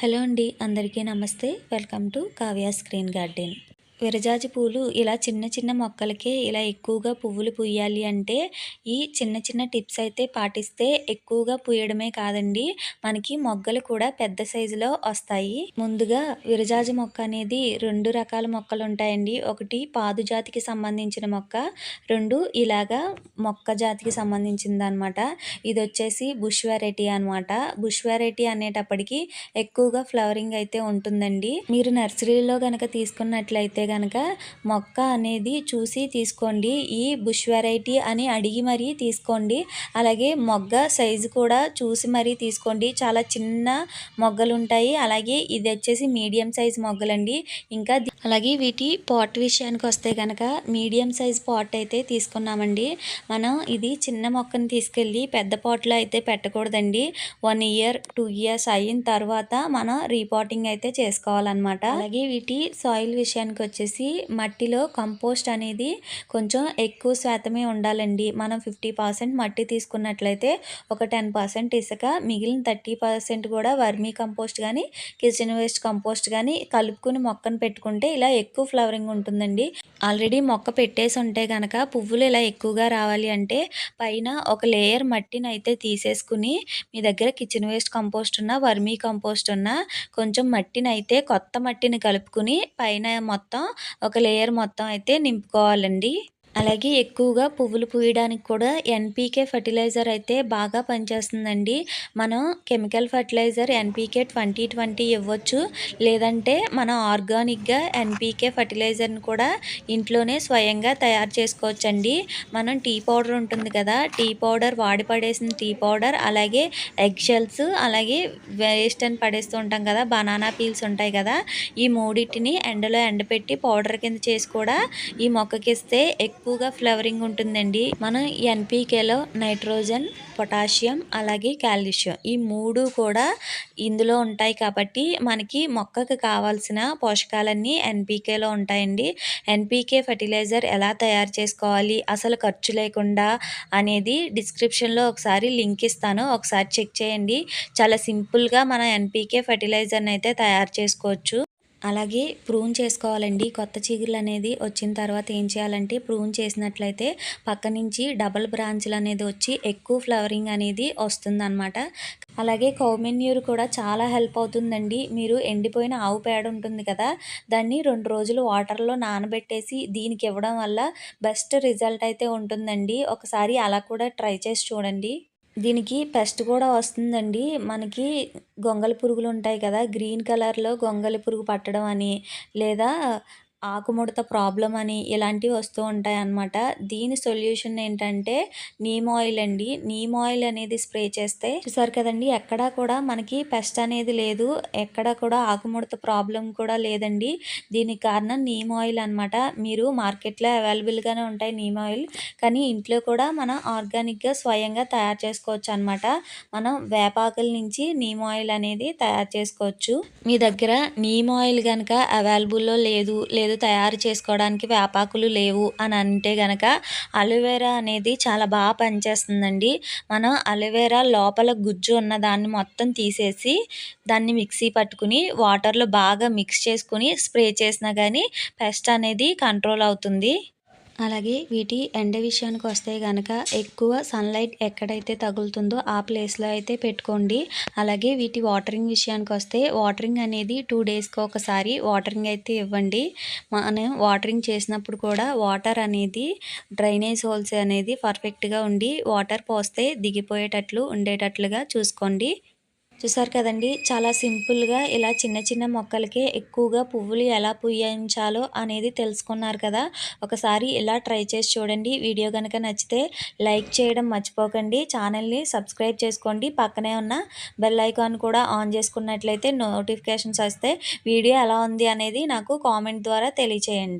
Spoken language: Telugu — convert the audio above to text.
హలో అండి అందరికీ నమస్తే. Welcome to Kavya screen garden. విరజాజి పూలు ఇలా చిన్న చిన్న మొక్కలకే ఇలా ఎక్కువగా పువ్వులు పూయాలి అంటే ఈ చిన్న చిన్న టిప్స్ అయితే పాటిస్తే ఎక్కువగా పూయడమే కాదండి. మనకి మొగ్గలు కూడా పెద్ద సైజులో వస్తాయి. ముందుగా విరజాజి మొక్క అనేది రెండు రకాల మొక్కలు ఉంటాయండి. ఒకటి పాదు జాతికి సంబంధించిన మొక్క రెండు ఇలాగా మొక్క జాతికి సంబంధించింది అనమాట ఇది వచ్చేసి బుష్ వెరైటీ అనమాట. బుష్ వెరైటీ అనేటప్పటికి ఎక్కువగా ఫ్లవరింగ్ అయితే ఉంటుందండి. మీరు నర్సరీలో కనుక తీసుకున్నట్లయితే కనుక మొక్క అనేది చూసి తీసుకోండి ఈ బుష్ వెరైటీ అని అడిగి మరీ తీసుకోండి. అలాగే మొగ్గ సైజు కూడా చూసి మరీ తీసుకోండి. చాలా చిన్న మొగ్గలు ఉంటాయి అలాగే ఇది వచ్చేసి మీడియం సైజ్ మొగ్గలండి. ఇంకా అలాగే వీటి పాట్ విషయానికి వస్తే కనుక మీడియం సైజ్ పాట్ అయితే తీసుకున్నామండి. మనం ఇది చిన్న మొక్కని తీసుకెళ్ళి పెద్ద పాట్లో అయితే పెట్టకూడదండి. వన్ ఇయర్ టూ ఇయర్స్ అయిన తర్వాత మనం రీపాటింగ్ అయితే చేసుకోవాలన్నమాట. అలాగే వీటి సాయిల్ విషయానికి వచ్చేసి మట్టిలో కంపోస్ట్ అనేది కొంచెం ఎక్కువ శాతమే ఉండాలండి. మనం ఫిఫ్టీ పర్సెంట్ మట్టి తీసుకున్నట్లయితే ఒక టెన్ పర్సెంట్ ఇసుక మిగిలిన థర్టీ పర్సెంట్ కూడా వర్మీ కంపోస్ట్ కానీ కిచెన్ వేస్ట్ కంపోస్ట్ కానీ కలుపుకుని మొక్కను పెట్టుకుంటే ఇలా ఎక్కువ ఫ్లవరింగ్ ఉంటుందండి. ఆల్రెడీ మొక్క పెట్టేసి ఉంటే కనుక పువ్వులు ఇలా ఎక్కువగా రావాలి అంటే పైన ఒక లేయర్ మట్టిని అయితే తీసేసుకుని మీ దగ్గర కిచెన్ వేస్ట్ కంపోస్ట్ ఉన్న వర్మీ కంపోస్ట్ ఉన్న కొంచెం మట్టిని అయితే కొత్త మట్టిని కలుపుకుని పైన మొత్తం ఒక లేయర్ మొత్తం అయితే నింపుకోవాలండి. అలాగే ఎక్కువగా పువ్వులు పూయడానికి కూడా ఎన్పీకే ఫర్టిలైజర్ అయితే బాగా పనిచేస్తుందండి. మనం chemical fertiliser NPK twenty twenty ఇవ్వచ్చు. లేదంటే మనం ఆర్గానిక్గా ఎన్పీకే ఫర్టిలైజర్ని కూడా ఇంట్లోనే స్వయంగా తయారు చేసుకోవచ్చండి. మనం టీ పౌడర్ ఉంటుంది కదా టీ పౌడర్ వాడి పడేసిన టీ పౌడర్ అలాగే ఎగ్ షెల్స్ అలాగే వేస్ట్ అని పడేస్తూ ఉంటాం కదా బనానా పీల్స్ ఉంటాయి కదా ఈ మూడింటిని ఎండలో ఎండపెట్టి పౌడర్ కింద చేసి కూడా ఈ మొక్కకి ఇస్తే ఎక్కువ ఎక్కువగా ఫ్లవరింగ్ ఉంటుందండి. మనం ఎన్పీకేలో నైట్రోజన్ పొటాషియం అలాగే కాల్షియం ఈ మూడు కూడా ఇందులో ఉంటాయి కాబట్టి మనకి మొక్కకు కావాల్సిన పోషకాలన్నీ ఎన్పీకేలో ఉంటాయండి. ఎన్పీకే ఫర్టిలైజర్ ఎలా తయారు చేసుకోవాలి అసలు ఖర్చు లేకుండా అనేది డిస్క్రిప్షన్లో ఒకసారి లింక్ ఇస్తాను. ఒకసారి చెక్ చేయండి. చాలా సింపుల్గా మన ఎన్పీకే ఫర్టిలైజర్ని అయితే తయారు చేసుకోవచ్చు. అలాగే ప్రూన్ చేసుకోవాలండి. కొత్త చిగురులు అనేది వచ్చిన తర్వాత ఏం చేయాలంటే ప్రూన్ చేసినట్లయితే పక్క నుంచి డబల్ బ్రాంచ్లు అనేది వచ్చి ఎక్కువ ఫ్లవరింగ్ అనేది వస్తుందన్నమాట. అలాగే కౌమెన్యూర్ కూడా చాలా హెల్ప్ అవుతుందండి. మీరు ఎండిపోయిన ఆవు పేడ ఉంటుంది కదా దాన్ని రెండు రోజులు వాటర్లో నానబెట్టేసి దీనికి ఇవ్వడం వల్ల బెస్ట్ రిజల్ట్ అయితే ఉంటుందండి. ఒకసారి అలా కూడా ట్రై చేసి చూడండి. దీనికి పెస్ట్ కూడా వస్తుందండి. మనకి గొంగళి పురుగులు ఉంటాయి కదా గ్రీన్ కలర్లో గొంగళి పురుగు పట్టడం అని లేదా ఆకుముడత ప్రాబ్లం అని ఇలాంటివి వస్తూ ఉంటాయి అన్నమాట దీని సొల్యూషన్ ఏంటంటే నీమ్ ఆయిల్ అండి. నీమ్ ఆయిల్ అనేది స్ప్రే చేస్తే చూసారు కదండి ఎక్కడా కూడా మనకి పెస్ట్ అనేది లేదు. ఎక్కడా కూడా ఆకుముడత ప్రాబ్లం కూడా లేదండి. దీనికి కారణం నీమ్ ఆయిల్ అనమాట మీరు మార్కెట్లో అవైలబుల్గానే ఉంటాయి నీమ్ ఆయిల్. కానీ ఇంట్లో కూడా మనం ఆర్గానిక్గా స్వయంగా తయారు చేసుకోవచ్చు అనమాట మనం వేపాకుల నుంచి నీమ్ ఆయిల్ అనేది తయారు చేసుకోవచ్చు. మీ దగ్గర నీమ్ ఆయిల్ కనుక అవైలబుల్లో లేదు లేదు లేదు తయారు చేసుకోవడానికి వేపాకులు లేవు అని అంటే గనక అలోవెరా అనేది చాలా బాగా పనిచేస్తుందండి. మనం అలోవేరా లోపల గుజ్జు ఉన్న దాన్ని మొత్తం తీసేసి దాన్ని మిక్సీ పట్టుకుని వాటర్లో బాగా మిక్స్ చేసుకుని స్ప్రే చేసినా కానీ పెస్ట్ అనేది కంట్రోల్ అవుతుంది. అలాగే వీటి ఎండ విషయానికి వస్తే కనుక ఎక్కువ సన్లైట్ ఎక్కడైతే తగులుతుందో ఆ ప్లేస్లో అయితే పెట్టుకోండి. అలాగే వీటి వాటరింగ్ విషయానికి వస్తే వాటరింగ్ అనేది టూ డేస్కి ఒకసారి వాటరింగ్ అయితే ఇవ్వండి. మనం వాటరింగ్ చేసినప్పుడు కూడా వాటర్ అనేది డ్రైనేజ్ హోల్స్ అనేది పర్ఫెక్ట్గా ఉండి వాటర్ పోస్తే దిగిపోయేటట్లు ఉండేటట్లుగా చూసుకోండి. చూసారు కదండి చాలా సింపుల్గా ఇలా చిన్న చిన్న మొక్కలకే ఎక్కువగా పువ్వులు ఎలా పూయించాలో అనేది తెలుసుకున్నారు కదా. ఒకసారి ఇలా ట్రై చేసి చూడండి. వీడియో కనుక నచ్చితే లైక్ చేయడం మర్చిపోకండి. ఛానల్ని సబ్స్క్రైబ్ చేసుకోండి. పక్కనే ఉన్న బెల్ ఐకాన్ కూడా ఆన్ చేసుకున్నట్లయితే నోటిఫికేషన్స్ వస్తే వీడియో ఎలా ఉంది అనేది నాకు కామెంట్ ద్వారా తెలియచేయండి.